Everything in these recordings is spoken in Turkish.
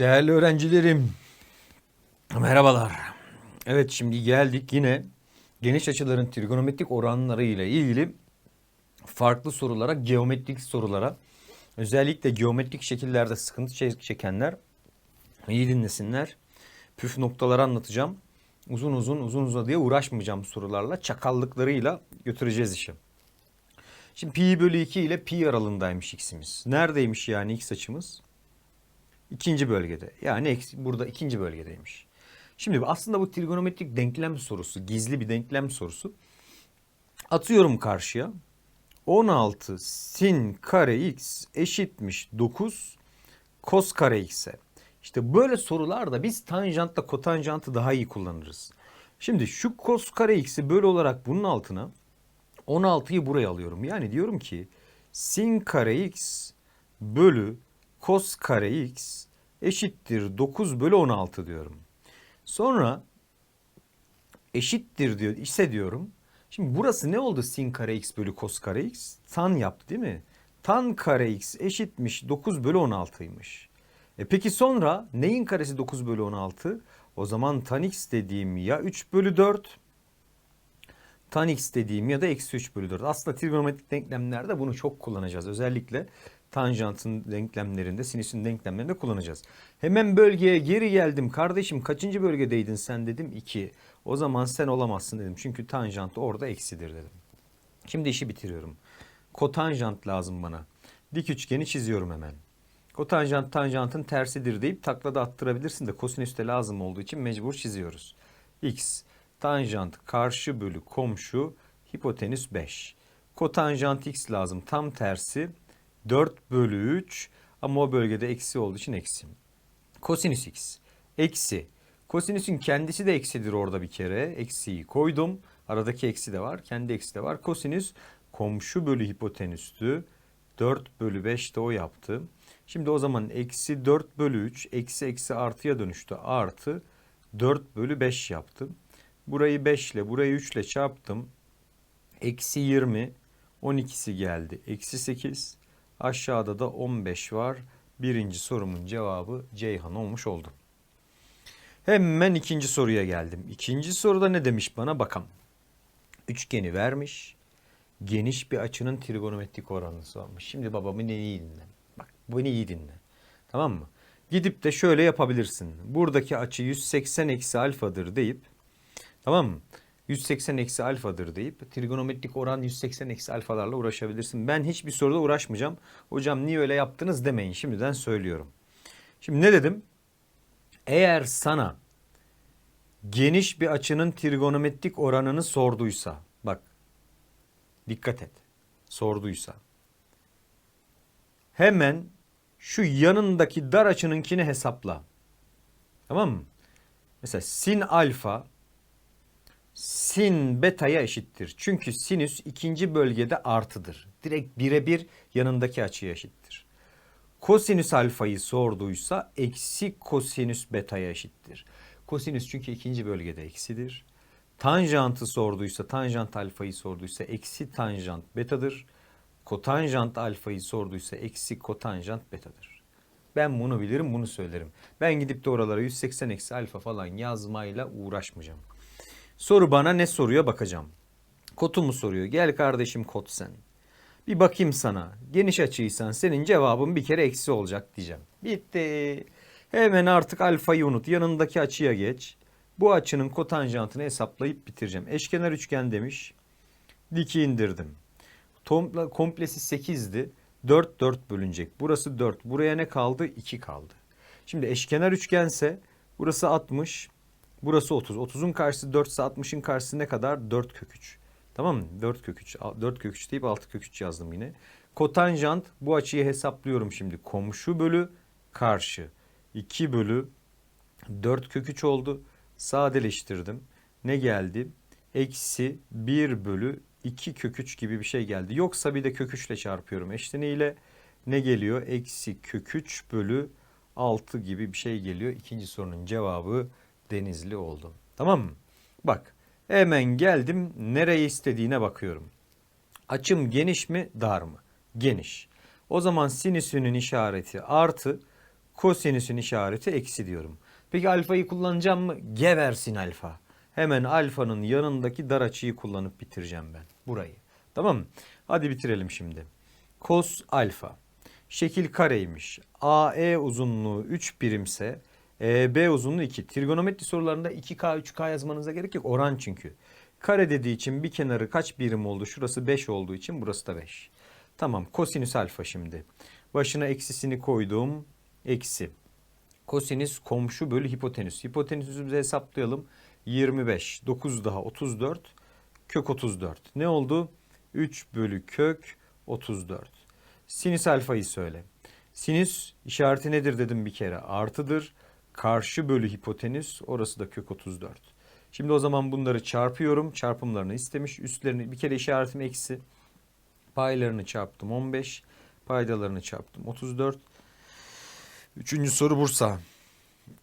Değerli öğrencilerim, merhabalar. Evet şimdi geldik yine geniş açıların trigonometrik oranları ile ilgili farklı sorulara, geometrik sorulara. Özellikle geometrik şekillerde sıkıntı çek- çekenler iyi dinlesinler. Püf noktaları anlatacağım. Uzun uzun uzun uzadıya uğraşmayacağım sorularla. Çakallıklarıyla götüreceğiz işi. Şimdi pi bölü 2 ile pi aralığındaymış x'imiz. Neredeymiş yani x açımız? İkinci bölgede. Yani burada ikinci bölgedeymiş. Şimdi aslında bu trigonometrik denklem sorusu, gizli bir denklem sorusu. Atıyorum karşıya. 16 sin kare x eşitmiş 9 kos kare x'e. İşte böyle sorularda biz tanjantla kotanjantı daha iyi kullanırız. Şimdi şu kos kare x'i böyle olarak bunun altına 16'yı buraya alıyorum. Yani diyorum ki sin kare x bölü kos kare x eşittir 9 bölü 16 diyorum. Sonra eşittir diyor ise diyorum. Şimdi burası ne oldu sin kare x bölü kos kare x? Tan yaptı değil mi? Tan kare x eşitmiş 9 bölü 16'ymış. E peki sonra neyin karesi 9 bölü 16? O zaman tan x dediğim ya 3 bölü 4 tan x dediğim ya da eksi 3 bölü 4. Aslında trigonometrik denklemlerde bunu çok kullanacağız. Özellikle tanjantın denklemlerinde, sinüsün denklemlerinde kullanacağız. Hemen bölgeye geri geldim. Kardeşim kaçıncı bölgedeydin sen dedim 2. O zaman sen olamazsın dedim. Çünkü tanjant orada eksidir dedim. Şimdi işi bitiriyorum. Kotanjant lazım bana. Dik üçgeni çiziyorum hemen. Kotanjant tanjantın tersidir deyip taklada attırabilirsin de kosinüs de lazım olduğu için mecbur çiziyoruz. X tanjant karşı bölü komşu hipotenüs 5. Kotanjant x lazım tam tersi 4 bölü 3 ama o bölgede eksi olduğu için eksi. Kosinüs x eksi. Kosinüsün kendisi de eksidir orada bir kere. Eksiyi koydum. Aradaki eksi de var. Kendi eksi de var. Kosinüs komşu bölü hipotenüstü. 4 bölü 5 de o yaptı. Şimdi o zaman eksi 4 bölü 3 eksi eksi artıya dönüştü. Artı 4 bölü 5 yaptım. Burayı 5 ile burayı 3 ile çarptım. Eksi 20 12'si geldi. Eksi 8 aşağıda da 15 var. Birinci sorumun cevabı Ceyhan olmuş oldu. Hemen ikinci soruya geldim. İkinci soruda ne demiş bana bakalım. Üçgeni vermiş. Geniş bir açının trigonometrik oranını sormuş. Şimdi babamı ne iyi dinle. Bak beni iyi dinle. Tamam mı? Gidip de şöyle yapabilirsin. Buradaki açı 180 eksi alfadır deyip tamam mı? 180 eksi alfadır deyip trigonometrik oran 180 eksi alfalarla uğraşabilirsin. Ben hiçbir soruda uğraşmayacağım. Hocam niye öyle yaptınız demeyin. Şimdiden söylüyorum. Şimdi ne dedim? Eğer sana geniş bir açının trigonometrik oranını sorduysa bak dikkat et sorduysa hemen şu yanındaki dar açınınkini hesapla. Tamam mı? Mesela sin alfa sin beta'ya eşittir. Çünkü sinüs ikinci bölgede artıdır. Direkt birebir yanındaki açıya eşittir. Kosinüs alfayı sorduysa eksi kosinüs beta'ya eşittir. Kosinüs çünkü ikinci bölgede eksidir. Tanjantı sorduysa, tanjant alfayı sorduysa eksi tanjant betadır. Kotanjant alfayı sorduysa eksi kotanjant betadır. Ben bunu bilirim, bunu söylerim. Ben gidip de oralara 180 eksi alfa falan yazmayla uğraşmayacağım. Soru bana ne soruyor bakacağım. Kotu mu soruyor? Gel kardeşim kot sen. Bir bakayım sana. Geniş açıysan senin cevabın bir kere eksi olacak diyeceğim. Bitti. Hemen artık alfayı unut. Yanındaki açıya geç. Bu açının kotanjantını hesaplayıp bitireceğim. Eşkenar üçgen demiş. Diki indirdim. Tomla, komplesi 8'di. 4 4 bölünecek. Burası 4. Buraya ne kaldı? 2 kaldı. Şimdi eşkenar üçgense burası 60. Burası 30. 30'un karşısı 4 ise 60'ın karşısı ne kadar? 4 kök 3. Tamam mı? 4 kök 3. 4 kök 3 deyip 6 kök 3 yazdım yine. Kotanjant bu açıyı hesaplıyorum şimdi. Komşu bölü karşı. 2 bölü 4 kök 3 oldu. Sadeleştirdim. Ne geldi? Eksi 1 bölü 2 kök 3 gibi bir şey geldi. Yoksa bir de kök 3 ile çarpıyorum eşleniğiyle. Ne geliyor? Eksi kök 3 bölü 6 gibi bir şey geliyor. İkinci sorunun cevabı Denizli oldu. Tamam mı? Bak hemen geldim nereye istediğine bakıyorum. Açım geniş mi dar mı? Geniş. O zaman sinüsünün işareti artı Kosinüsün işareti eksi diyorum. Peki alfayı kullanacağım mı? Geversin alfa. Hemen alfanın yanındaki dar açıyı kullanıp bitireceğim ben burayı. Tamam mı? Hadi bitirelim şimdi. Kos alfa. Şekil kareymiş. AE uzunluğu 3 birimse EB uzunluğu 2. Trigonometri sorularında 2K 3K yazmanıza gerek yok. Oran çünkü. Kare dediği için bir kenarı kaç birim oldu? Şurası 5 olduğu için burası da 5. Tamam kosinüs alfa şimdi. Başına eksisini koydum. Eksi. Kosinüs komşu bölü hipotenüs. Hipotenüsümüzü hesaplayalım. 25. 9 daha 34. Kök 34. Ne oldu? 3 bölü kök 34. Sinüs alfayı söyle. Sinüs işareti nedir dedim bir kere. Artıdır. Karşı bölü hipotenüs. Orası da kök 34. Şimdi o zaman bunları çarpıyorum. Çarpımlarını istemiş. Üstlerini bir kere işaretim eksi. Paylarını çarptım 15. Paydalarını çarptım 34. Üçüncü soru Bursa.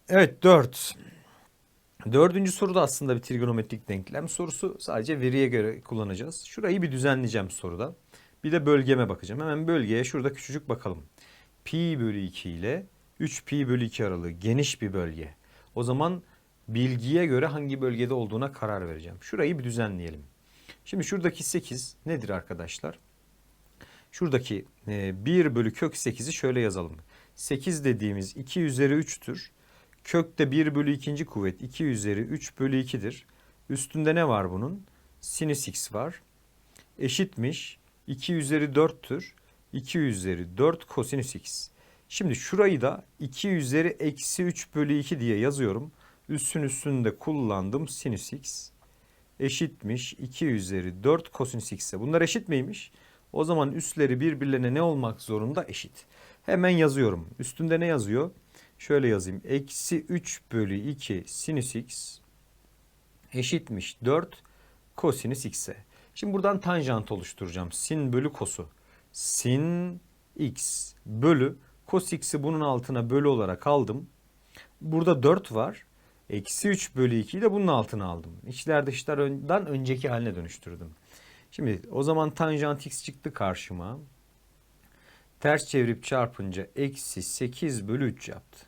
Evet 4. Dördüncü soru da aslında bir trigonometrik denklem sorusu. Sadece veriye göre kullanacağız. Şurayı bir düzenleyeceğim soruda. Bir de bölgeme bakacağım. Hemen bölgeye şurada küçücük bakalım. Pi bölü 2 ile 3 pi bölü 2 aralığı geniş bir bölge. O zaman bilgiye göre hangi bölgede olduğuna karar vereceğim. Şurayı bir düzenleyelim. Şimdi şuradaki 8 nedir arkadaşlar? Şuradaki e, 1 bölü kök 8'i şöyle yazalım. 8 dediğimiz 2 üzeri 3'tür. Kökte 1 bölü 2. kuvvet 2 üzeri 3 bölü 2'dir. Üstünde ne var bunun? Sinüs x var. Eşitmiş 2 üzeri 4'tür. 2 üzeri 4 kosinüs x. Şimdi şurayı da 2 üzeri eksi 3 bölü 2 diye yazıyorum. Üssün üstünde kullandım sinüs x. Eşitmiş 2 üzeri 4 kosinüs x'e. Bunlar eşit miymiş? O zaman üstleri birbirlerine ne olmak zorunda? Eşit. Hemen yazıyorum. Üstünde ne yazıyor? Şöyle yazayım. Eksi 3 bölü 2 sinüs x eşitmiş 4 kosinüs x'e. Şimdi buradan tanjant oluşturacağım. Sin bölü kosu. Sin x bölü kos x'i bunun altına bölü olarak aldım. Burada 4 var. Eksi 3 bölü 2'yi de bunun altına aldım. İçler dışlardan önceki haline dönüştürdüm. Şimdi o zaman tanjant x çıktı karşıma. Ters çevirip çarpınca eksi 8 bölü 3 yaptı.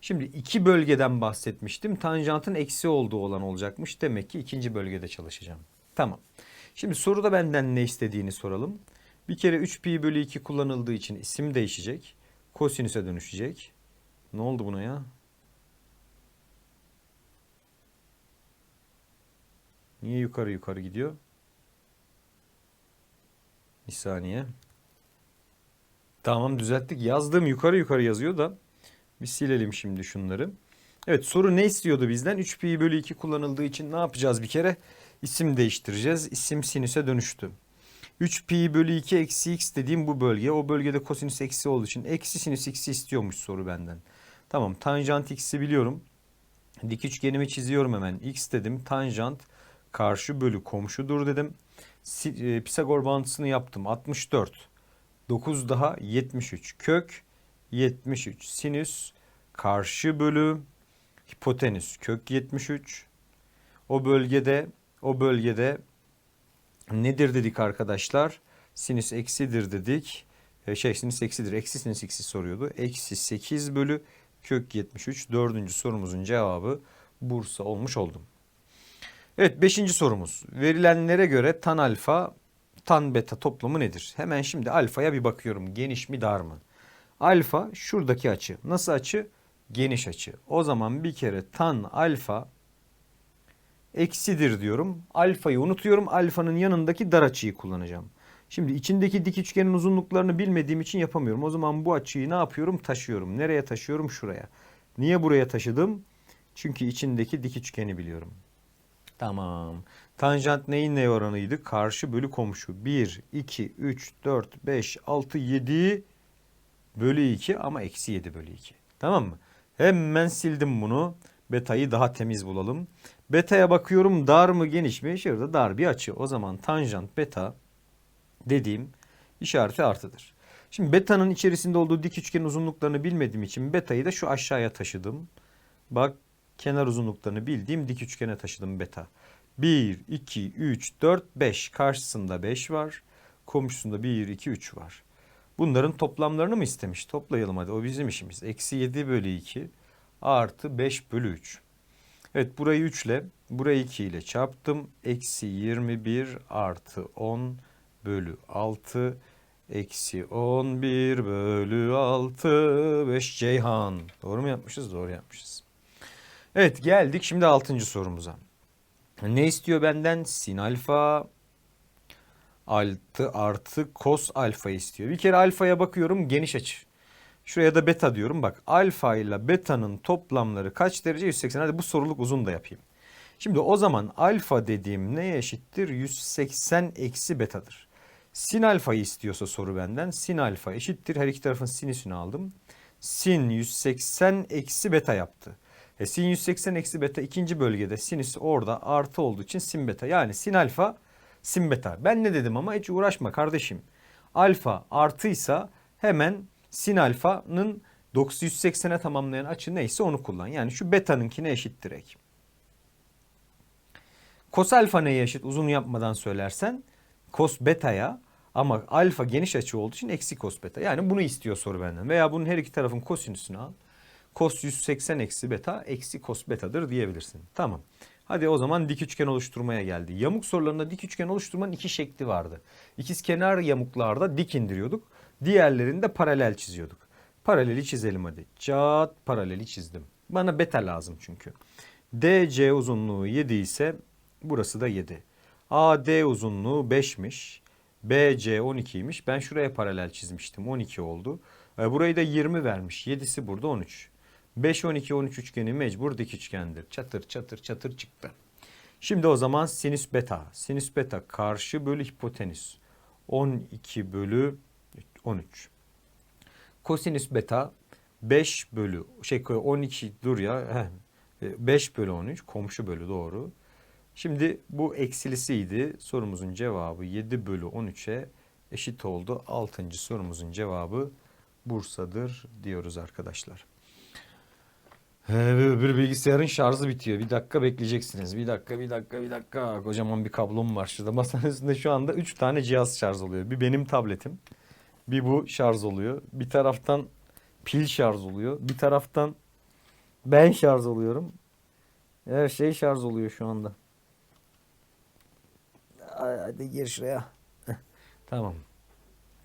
Şimdi iki bölgeden bahsetmiştim. Tanjantın eksi olduğu olan olacakmış. Demek ki ikinci bölgede çalışacağım. Tamam. Şimdi soruda benden ne istediğini soralım. Bir kere 3 pi bölü 2 kullanıldığı için isim değişecek. Kosinüse dönüşecek. Ne oldu buna ya? Niye yukarı yukarı gidiyor? Bir saniye. Tamam düzelttik. Yazdığım yukarı yukarı yazıyor da. Bir silelim şimdi şunları. Evet soru ne istiyordu bizden? 3 pi bölü 2 kullanıldığı için ne yapacağız bir kere? İsim değiştireceğiz. İsim sinüse dönüştü. 3 pi bölü 2 eksi x dediğim bu bölge. O bölgede kosinüs eksi olduğu için eksi sinüs x'i istiyormuş soru benden. Tamam tanjant x'i biliyorum. Dik üçgenimi çiziyorum hemen. x dedim. Tanjant karşı bölü komşudur dedim. E, Pisagor bağıntısını yaptım. 64. 9 daha 73. Kök 73. Sinüs karşı bölü hipotenüs kök 73. O bölgede o bölgede nedir dedik arkadaşlar? Sinüs eksidir dedik. E, Şey sinüs eksidir. Eksi sinüs x'i soruyordu. Eksi 8 bölü kök 73. Dördüncü sorumuzun cevabı Bursa olmuş oldum. Evet beşinci sorumuz. Verilenlere göre tan alfa tan beta toplamı nedir? Hemen şimdi alfaya bir bakıyorum. Geniş mi dar mı? Alfa şuradaki açı. Nasıl açı? Geniş açı. O zaman bir kere tan alfa eksidir diyorum. Alfayı unutuyorum. Alfanın yanındaki dar açıyı kullanacağım. Şimdi içindeki dik üçgenin uzunluklarını bilmediğim için yapamıyorum. O zaman bu açıyı ne yapıyorum? Taşıyorum. Nereye taşıyorum? Şuraya. Niye buraya taşıdım? Çünkü içindeki dik üçgeni biliyorum. Tamam. Tanjant neyin ne oranıydı? Karşı bölü komşu. 1, 2, 3, 4, 5, 6, 7 bölü 2 ama eksi 7 bölü 2. Tamam mı? Hemen sildim bunu. Beta'yı daha temiz bulalım. Beta'ya bakıyorum dar mı geniş mi? Şurada dar bir açı. O zaman tanjant beta dediğim işareti artıdır. Şimdi beta'nın içerisinde olduğu dik üçgenin uzunluklarını bilmediğim için beta'yı da şu aşağıya taşıdım. Bak kenar uzunluklarını bildiğim dik üçgene taşıdım beta. 1, 2, 3, 4, 5. Karşısında 5 var. Komşusunda 1, 2, 3 var. Bunların toplamlarını mı istemiş? Toplayalım hadi o bizim işimiz. Eksi 7 bölü 2 artı 5 bölü 3. Evet burayı 3 ile burayı 2 ile çarptım. Eksi 21 artı 10 bölü 6 eksi 11 bölü 6 5 Ceyhan. Doğru mu yapmışız? Doğru yapmışız. Evet geldik şimdi 6. sorumuza. Ne istiyor benden? Sin alfa altı artı kos alfa istiyor. Bir kere alfaya bakıyorum geniş açı. Şuraya da beta diyorum. Bak alfa ile beta'nın toplamları kaç derece? 180. Hadi bu soruluk uzun da yapayım. Şimdi o zaman alfa dediğim neye eşittir? 180 eksi betadır. Sin alfayı istiyorsa soru benden. Sin alfa eşittir. Her iki tarafın sinüsünü aldım. Sin 180 eksi beta yaptı. E sin 180 eksi beta ikinci bölgede sinüs orada artı olduğu için sin beta. Yani sin alfa sin beta. Ben ne dedim ama hiç uğraşma kardeşim. Alfa artıysa hemen sin alfanın 980'e tamamlayan açı neyse onu kullan. Yani şu beta'nınkine eşit direkt. Kos alfa neye eşit uzun yapmadan söylersen kos beta'ya ama alfa geniş açı olduğu için eksi kos beta. Yani bunu istiyor soru benden. Veya bunun her iki tarafın kosinüsünü al. Kos 180 eksi beta eksi kos betadır diyebilirsin. Tamam. Hadi o zaman dik üçgen oluşturmaya geldi. Yamuk sorularında dik üçgen oluşturmanın iki şekli vardı. İkiz kenar yamuklarda dik indiriyorduk. Diğerlerinde paralel çiziyorduk. Paraleli çizelim hadi. Cat paraleli çizdim. Bana beta lazım çünkü. DC uzunluğu 7 ise burası da 7. AD uzunluğu 5'miş. BC 12'ymiş. Ben şuraya paralel çizmiştim. 12 oldu. E, Burayı da 20 vermiş. 7'si burada 13. 5, 12, 13 üçgeni mecbur dik üçgendir. Çatır çatır çatır çıktı. Şimdi o zaman sinüs beta. Sinüs beta karşı bölü hipotenüs. 12 bölü 13. Kosinüs beta 5 bölü şey 12 dur ya heh, 5 bölü 13 komşu bölü doğru. Şimdi bu eksilisiydi. Sorumuzun cevabı 7 bölü 13'e eşit oldu. 6. sorumuzun cevabı Bursa'dır diyoruz arkadaşlar. Öbür bilgisayarın şarjı bitiyor. Bir dakika bekleyeceksiniz. Bir dakika, bir dakika, bir dakika. Kocaman bir kablom var şurada. Masanın üstünde şu anda 3 tane cihaz şarj oluyor. Bir benim tabletim. Bir bu şarj oluyor. Bir taraftan pil şarj oluyor. Bir taraftan ben şarj oluyorum. Her şey şarj oluyor şu anda. Hadi gir şuraya. Tamam.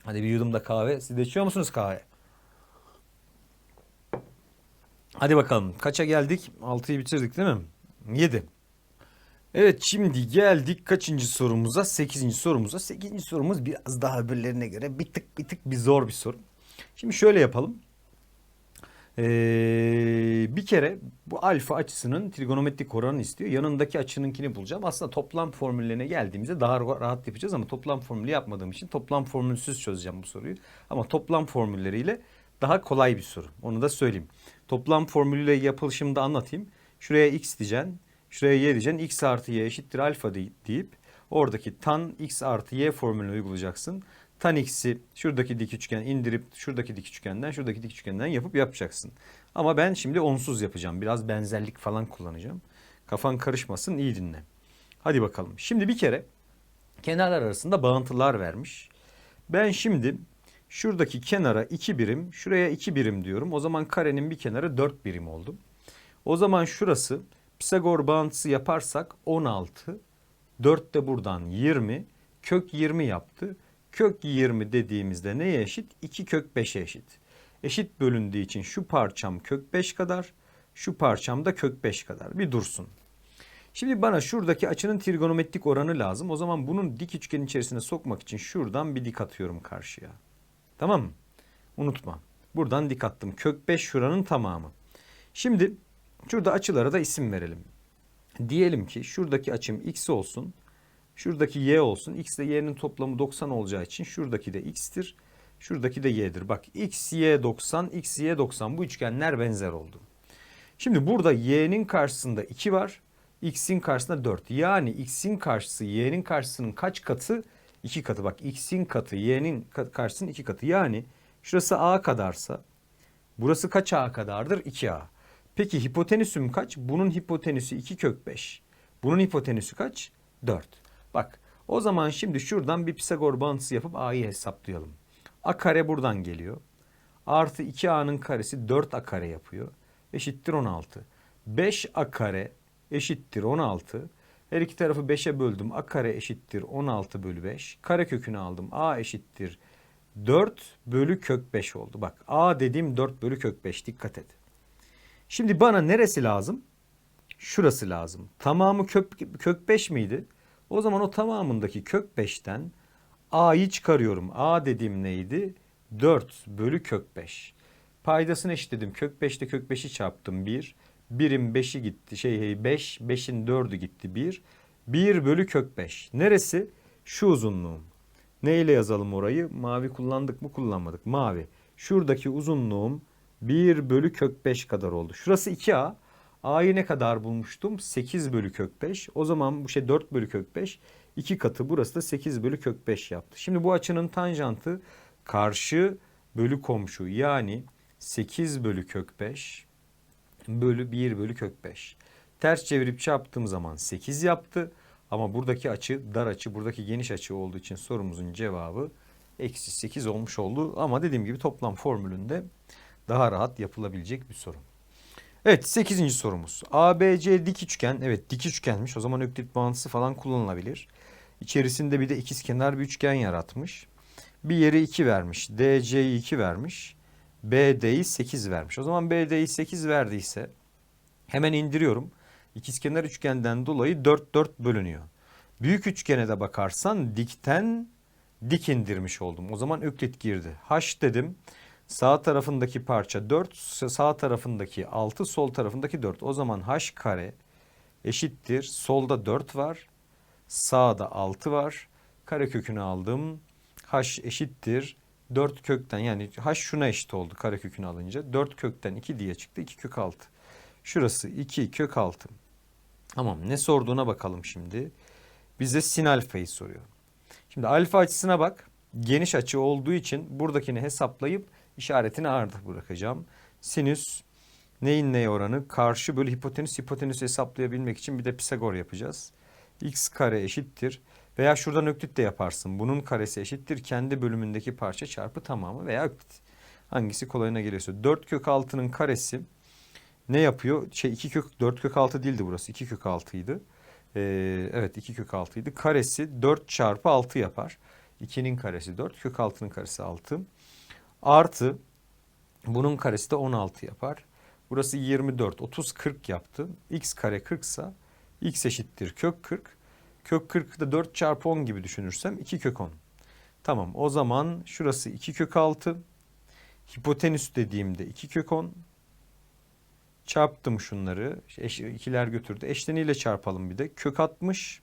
Hadi bir yudum da kahve. Siz de içiyor musunuz kahve? Hadi bakalım. Kaça geldik? 6'yı bitirdik değil mi? 7. Evet şimdi geldik kaçıncı sorumuza? 8. sorumuza. 8. sorumuz biraz daha öbürlerine göre bir tık bir tık bir zor bir soru. Şimdi şöyle yapalım. Ee, bir kere bu alfa açısının trigonometrik oranını istiyor. Yanındaki açınınkini bulacağım. Aslında toplam formüllerine geldiğimizde daha rahat yapacağız ama toplam formülü yapmadığım için toplam formülsüz çözeceğim bu soruyu. Ama toplam formülleriyle daha kolay bir soru. Onu da söyleyeyim. Toplam formülüyle yapılışımı da anlatayım. Şuraya x diyeceksin. Şuraya y diyeceksin. x artı y eşittir alfa dey- deyip oradaki tan x artı y formülünü uygulayacaksın. Tan x'i şuradaki dik üçgen indirip şuradaki dik üçgenden şuradaki dik üçgenden yapıp yapacaksın. Ama ben şimdi onsuz yapacağım. Biraz benzerlik falan kullanacağım. Kafan karışmasın iyi dinle. Hadi bakalım. Şimdi bir kere kenarlar arasında bağıntılar vermiş. Ben şimdi şuradaki kenara 2 birim, şuraya 2 birim diyorum. O zaman karenin bir kenarı 4 birim oldu. O zaman şurası Pisagor bağıntısı yaparsak 16, 4 de buradan 20, kök 20 yaptı. Kök 20 dediğimizde neye eşit? 2 kök 5'e eşit. Eşit bölündüğü için şu parçam kök 5 kadar, şu parçam da kök 5 kadar. Bir dursun. Şimdi bana şuradaki açının trigonometrik oranı lazım. O zaman bunun dik üçgenin içerisine sokmak için şuradan bir dik atıyorum karşıya. Tamam mı? Unutma. Buradan dik attım. Kök 5 şuranın tamamı. Şimdi şurada açılara da isim verelim. Diyelim ki şuradaki açım x olsun. Şuradaki y olsun. X ile y'nin toplamı 90 olacağı için şuradaki de x'tir. Şuradaki de y'dir. Bak x, y 90, x, y 90 bu üçgenler benzer oldu. Şimdi burada y'nin karşısında 2 var. X'in karşısında 4. Yani x'in karşısı y'nin karşısının kaç katı? 2 katı. Bak x'in katı y'nin ka- karşısının 2 katı. Yani şurası a kadarsa burası kaç a kadardır? 2a. Peki hipotenüsüm kaç? Bunun hipotenüsü 2 kök 5. Bunun hipotenüsü kaç? 4. Bak o zaman şimdi şuradan bir Pisagor bağıntısı yapıp a'yı hesaplayalım. A kare buradan geliyor. Artı 2A'nın karesi 4A kare yapıyor. Eşittir 16. 5A kare eşittir 16. Her iki tarafı 5'e böldüm. A kare eşittir 16 bölü 5. Kare kökünü aldım. A eşittir 4 bölü kök 5 oldu. Bak A dediğim 4 bölü kök 5. Dikkat et. Şimdi bana neresi lazım? Şurası lazım. Tamamı kök, kök 5 miydi? O zaman o tamamındaki kök 5'ten A'yı çıkarıyorum. A dediğim neydi? 4 bölü kök 5. Paydasını eşitledim. Kök 5'te kök 5'i çarptım 1. 1'in 5'i gitti. Şey 5. 5'in 4'ü gitti 1. 1 bölü kök 5. Neresi? Şu uzunluğum. Neyle yazalım orayı? Mavi kullandık mı kullanmadık. Mavi. Şuradaki uzunluğum 1 bölü kök 5 kadar oldu. Şurası 2A. A'yı ne kadar bulmuştum? 8 bölü kök 5. O zaman bu şey 4 bölü kök 5. 2 katı burası da 8 bölü kök 5 yaptı. Şimdi bu açının tanjantı karşı bölü komşu yani 8 bölü kök 5 bölü 1 bölü kök 5. Ters çevirip çarptığım zaman 8 yaptı. Ama buradaki açı dar açı buradaki geniş açı olduğu için sorumuzun cevabı eksi 8 olmuş oldu. Ama dediğim gibi toplam formülünde daha rahat yapılabilecek bir soru. Evet 8. sorumuz. ABC dik üçgen. Evet dik üçgenmiş. O zaman öklit bağıntısı falan kullanılabilir. İçerisinde bir de ikizkenar bir üçgen yaratmış. Bir yeri 2 vermiş. DC'yi 2 vermiş. BD'yi 8 vermiş. O zaman BD'yi 8 verdiyse hemen indiriyorum. İkizkenar üçgenden dolayı 4 4 bölünüyor. Büyük üçgene de bakarsan dikten dik indirmiş oldum. O zaman öklit girdi. H dedim. Sağ tarafındaki parça 4, sağ tarafındaki 6, sol tarafındaki 4. O zaman h kare eşittir. Solda 4 var. Sağda 6 var. Kare kökünü aldım. h eşittir. 4 kökten yani h şuna eşit oldu kare kökünü alınca. 4 kökten 2 diye çıktı. 2 kök 6. Şurası 2 kök 6. Tamam ne sorduğuna bakalım şimdi. Bize sin alfayı soruyor. Şimdi alfa açısına bak. Geniş açı olduğu için buradakini hesaplayıp işaretini artı bırakacağım. Sinüs neyin neye oranı? Karşı bölü hipotenüs. Hipotenüsü hesaplayabilmek için bir de Pisagor yapacağız. x kare eşittir. Veya şuradan öklit de yaparsın. Bunun karesi eşittir. Kendi bölümündeki parça çarpı tamamı veya öklit. Hangisi kolayına geliyorsa. 4 kök 6'nın karesi ne yapıyor? Şey 2 kök 4 kök 6 değildi burası. 2 kök 6'ydı. Ee, evet 2 kök 6'ydı. Karesi 4 çarpı 6 yapar. 2'nin karesi 4. Kök 6'nın karesi 6. Artı bunun karesi de 16 yapar. Burası 24. 30 40 yaptı. X kare 40 ise x eşittir kök 40. Kök 40'ı da 4 çarpı 10 gibi düşünürsem 2 kök 10. Tamam o zaman şurası 2 kök 6. Hipotenüs dediğimde 2 kök 10. Çarptım şunları. Eş, ikiler götürdü. Eşleniyle çarpalım bir de. Kök 60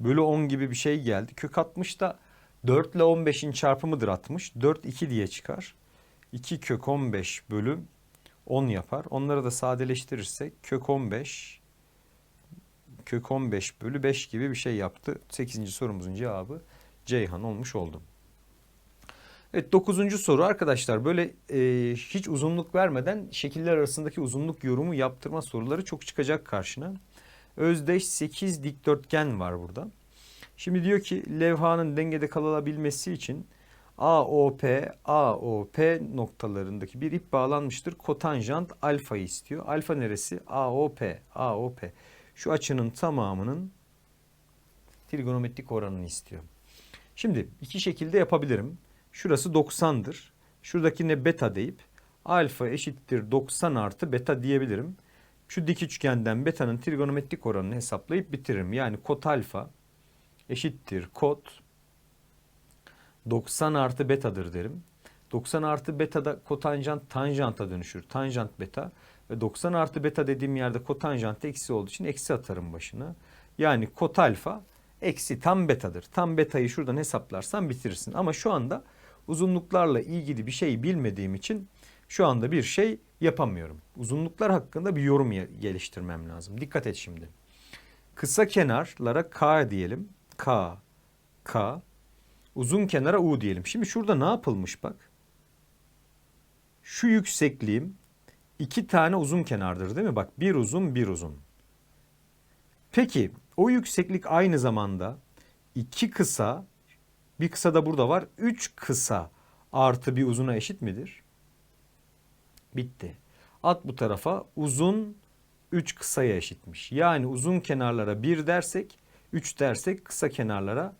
bölü 10 gibi bir şey geldi. Kök 60 da 4 ile 15'in çarpımıdır 60. 4 2 diye çıkar. 2 kök 15 bölü 10 yapar. Onları da sadeleştirirsek kök 15 kök 15 bölü 5 gibi bir şey yaptı. 8. sorumuzun cevabı Ceyhan olmuş oldu. Evet 9. soru arkadaşlar böyle e, hiç uzunluk vermeden şekiller arasındaki uzunluk yorumu yaptırma soruları çok çıkacak karşına. Özdeş 8 dikdörtgen var burada. Şimdi diyor ki levhanın dengede kalabilmesi için AOP, AOP noktalarındaki bir ip bağlanmıştır. Kotanjant alfayı istiyor. Alfa neresi? AOP, AOP. Şu açının tamamının trigonometrik oranını istiyor. Şimdi iki şekilde yapabilirim. Şurası 90'dır. Şuradakine beta deyip alfa eşittir 90 artı beta diyebilirim. Şu dik üçgenden beta'nın trigonometrik oranını hesaplayıp bitiririm. Yani kot alfa eşittir kot 90 artı betadır derim. 90 artı betada kotanjant tanjanta dönüşür. Tanjant beta ve 90 artı beta dediğim yerde kotanjant eksi olduğu için eksi atarım başına. Yani kot alfa eksi tam betadır. Tam betayı şuradan hesaplarsan bitirirsin. Ama şu anda uzunluklarla ilgili bir şey bilmediğim için şu anda bir şey yapamıyorum. Uzunluklar hakkında bir yorum geliştirmem lazım. Dikkat et şimdi. Kısa kenarlara K diyelim. K, K. Uzun kenara U diyelim. Şimdi şurada ne yapılmış bak. Şu yüksekliğim iki tane uzun kenardır değil mi? Bak bir uzun bir uzun. Peki o yükseklik aynı zamanda iki kısa Bir kısa da burada var. 3 kısa artı bir uzuna eşit midir? Bitti. At bu tarafa uzun 3 kısaya eşitmiş. Yani uzun kenarlara 1 dersek 3 dersek kısa kenarlara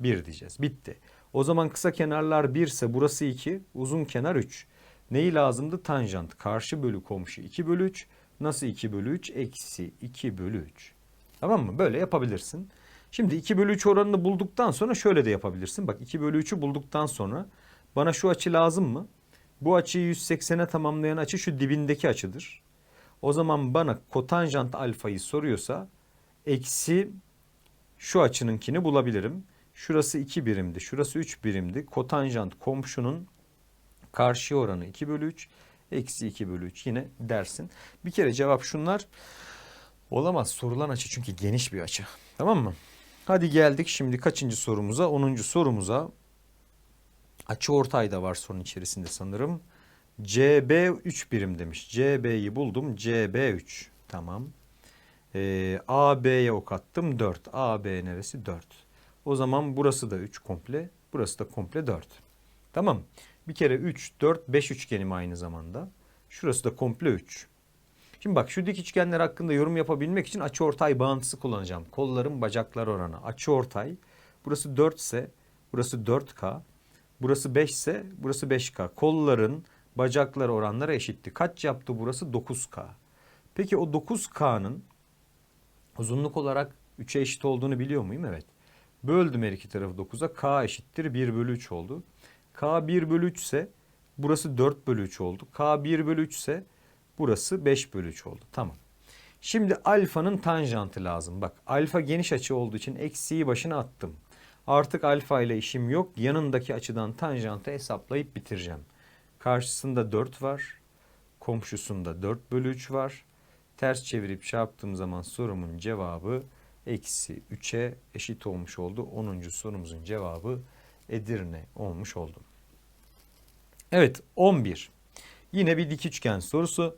1 diyeceğiz. Bitti. O zaman kısa kenarlar 1 ise burası 2 uzun kenar 3. Neyi lazımdı? Tanjant. Karşı bölü komşu 2 bölü 3. Nasıl 2 bölü 3? Eksi 2 bölü 3. Tamam mı? Böyle yapabilirsin. Şimdi 2 bölü 3 oranını bulduktan sonra şöyle de yapabilirsin. Bak 2 bölü 3'ü bulduktan sonra bana şu açı lazım mı? Bu açıyı 180'e tamamlayan açı şu dibindeki açıdır. O zaman bana kotanjant alfayı soruyorsa eksi şu açınınkini bulabilirim. Şurası 2 birimdi, şurası 3 birimdi. Kotanjant komşunun karşı oranı 2 bölü 3, eksi 2 bölü 3 yine dersin. Bir kere cevap şunlar. Olamaz sorulan açı çünkü geniş bir açı. Tamam mı? Hadi geldik şimdi kaçıncı sorumuza? 10. sorumuza. Açı ortay da var sorun içerisinde sanırım. CB 3 birim demiş. CB'yi buldum. CB 3. Tamam. Ee, AB'ye ok attım 4. AB neresi? 4. O zaman burası da 3 komple. Burası da komple 4. Tamam. Bir kere 3, 4, 5 üçgenim aynı zamanda. Şurası da komple 3. Şimdi bak şu dik üçgenler hakkında yorum yapabilmek için açıortay bağıntısı kullanacağım. Kolların bacaklar oranı. Açıortay. Burası 4 ise burası 4K. Burası 5 ise burası 5K. Kolların bacaklar oranları eşitti. Kaç yaptı burası? 9K. Peki o 9K'nın uzunluk olarak 3'e eşit olduğunu biliyor muyum? Evet. Böldüm her iki tarafı 9'a. K eşittir 1 bölü 3 oldu. K 1 bölü 3 ise burası 4 bölü 3 oldu. K 1 bölü 3 ise burası 5 bölü 3 oldu. Tamam. Şimdi alfanın tanjantı lazım. Bak alfa geniş açı olduğu için eksiği başına attım. Artık alfa ile işim yok. Yanındaki açıdan tanjantı hesaplayıp bitireceğim. Karşısında 4 var. Komşusunda 4 bölü 3 var. Ters çevirip çarptığım zaman sorumun cevabı eksi 3'e eşit olmuş oldu. 10. sorumuzun cevabı Edirne olmuş oldu. Evet 11. Yine bir dik üçgen sorusu.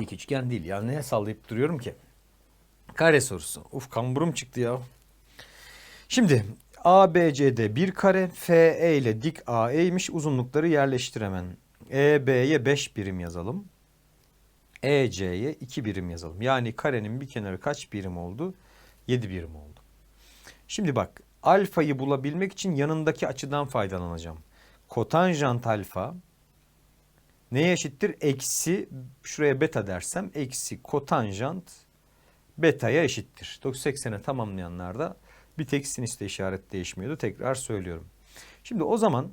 Dik üçgen değil ya neye sallayıp duruyorum ki? Kare sorusu. Uf kamburum çıktı ya. Şimdi ABCD bir kare, FE ile dik AE'ymiş. Uzunlukları yerleştir hemen. EB'ye 5 birim yazalım. EC'ye 2 birim yazalım. Yani karenin bir kenarı kaç birim oldu? 7 birim oldu. Şimdi bak alfayı bulabilmek için yanındaki açıdan faydalanacağım. Kotanjant alfa neye eşittir? Eksi şuraya beta dersem eksi kotanjant beta'ya eşittir. 980'e tamamlayanlarda bir tek sinüste işaret değişmiyordu. Tekrar söylüyorum. Şimdi o zaman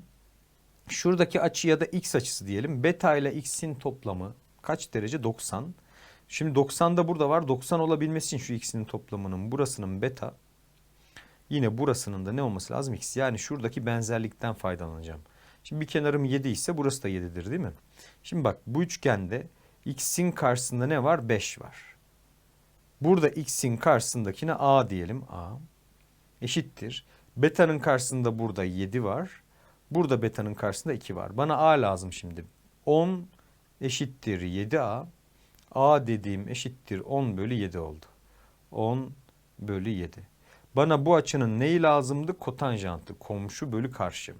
şuradaki açı ya da x açısı diyelim. Beta ile x'in toplamı kaç derece? 90. Şimdi 90 da burada var. 90 olabilmesi için şu x'in toplamının burasının beta yine burasının da ne olması lazım? x. Yani şuradaki benzerlikten faydalanacağım. Şimdi bir kenarım 7 ise burası da 7'dir değil mi? Şimdi bak bu üçgende x'in karşısında ne var? 5 var. Burada x'in karşısındakine a diyelim. a eşittir. Beta'nın karşısında burada 7 var. Burada beta'nın karşısında 2 var. Bana a lazım şimdi. 10 eşittir 7a. a dediğim eşittir 10 bölü 7 oldu. 10 bölü 7. Bana bu açının neyi lazımdı? Kotanjantı. Komşu bölü karşı.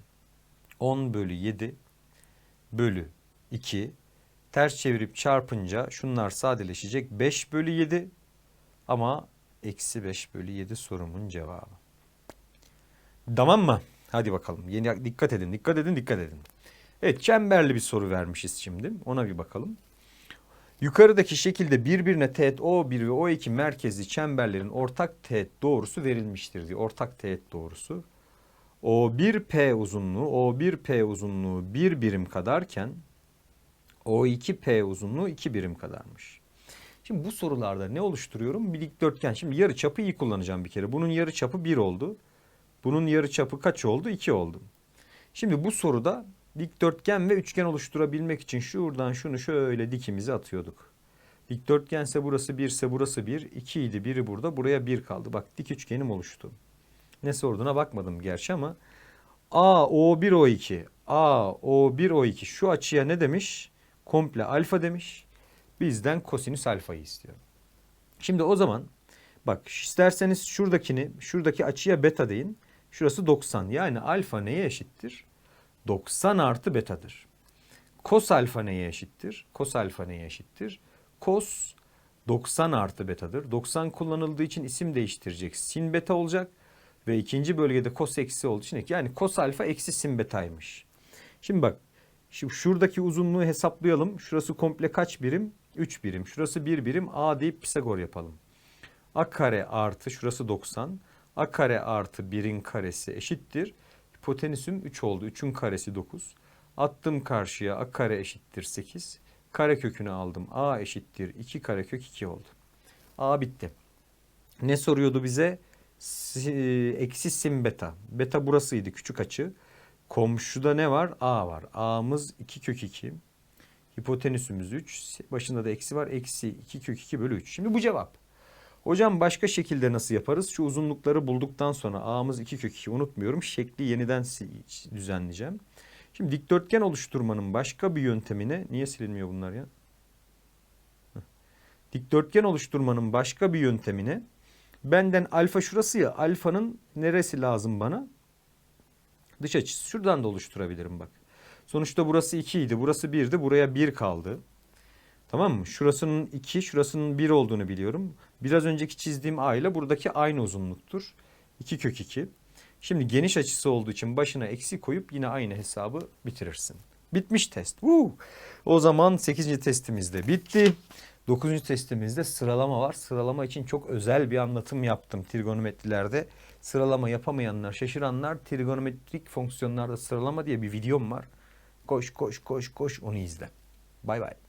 10 bölü 7 bölü 2. Ters çevirip çarpınca şunlar sadeleşecek. 5 bölü 7 ama eksi 5 bölü 7 sorumun cevabı. Tamam mı? Hadi bakalım. Yeni, dikkat edin, dikkat edin, dikkat edin. Evet, çemberli bir soru vermişiz şimdi. Ona bir bakalım. Yukarıdaki şekilde birbirine teğet O1 ve O2 merkezli çemberlerin ortak teğet doğrusu verilmiştir diyor. Ortak teğet doğrusu. O1P uzunluğu, O1P uzunluğu 1 birim kadarken O2P uzunluğu 2 birim kadarmış. Şimdi bu sorularda ne oluşturuyorum? Bir dikdörtgen. Şimdi yarı çapı iyi kullanacağım bir kere. Bunun yarı çapı 1 oldu. Bunun yarı çapı kaç oldu? 2 oldu. Şimdi bu soruda dikdörtgen ve üçgen oluşturabilmek için şuradan şunu şöyle dikimizi atıyorduk. Dikdörtgense burası 1 ise burası 1. 2 idi biri burada. Buraya 1 kaldı. Bak dik üçgenim oluştu. Ne sorduğuna bakmadım gerçi ama A O1 O2 A O1 O2 şu açıya ne demiş? Komple alfa demiş. Bizden kosinüs alfayı istiyor. Şimdi o zaman bak isterseniz şuradakini şuradaki açıya beta deyin. Şurası 90. Yani alfa neye eşittir? 90 artı betadır. Kos alfa neye eşittir? Kos alfa neye eşittir? Kos 90 artı betadır. 90 kullanıldığı için isim değiştirecek. Sin beta olacak. Ve ikinci bölgede kos eksi olduğu için yani kos alfa eksi sin betaymış. Şimdi bak şu şuradaki uzunluğu hesaplayalım. Şurası komple kaç birim? 3 birim. Şurası 1 birim. A deyip Pisagor yapalım. A kare artı şurası 90. A kare artı 1'in karesi eşittir. Hipotenüsüm 3 oldu. 3'ün karesi 9. Attım karşıya A kare eşittir 8. Kare kökünü aldım. A eşittir 2 kare kök 2 oldu. A bitti. Ne soruyordu bize? Si- Eksi sin beta. Beta burasıydı küçük açı. Komşuda ne var? A var. A'mız 2 kök 2. Hipotenüsümüz 3. Başında da eksi var. Eksi 2 kök 2 bölü 3. Şimdi bu cevap. Hocam başka şekilde nasıl yaparız? Şu uzunlukları bulduktan sonra A'mız 2 kök 2 unutmuyorum. Şekli yeniden düzenleyeceğim. Şimdi dikdörtgen oluşturmanın başka bir yöntemine niye silinmiyor bunlar ya? Dikdörtgen oluşturmanın başka bir yöntemine benden alfa şurası ya alfanın neresi lazım bana? Dış açısı. Şuradan da oluşturabilirim bak. Sonuçta burası 2 idi. Burası 1'di. Buraya 1 kaldı. Tamam mı? Şurasının 2, şurasının 1 olduğunu biliyorum. Biraz önceki çizdiğim A ile buradaki aynı uzunluktur. 2 kök 2. Şimdi geniş açısı olduğu için başına eksi koyup yine aynı hesabı bitirirsin. Bitmiş test. Woo! O zaman 8. testimiz de bitti. 9. testimizde sıralama var. Sıralama için çok özel bir anlatım yaptım trigonometrilerde. Sıralama yapamayanlar, şaşıranlar trigonometrik fonksiyonlarda sıralama diye bir videom var. Koş koş koş koş onu izle. Bay bay.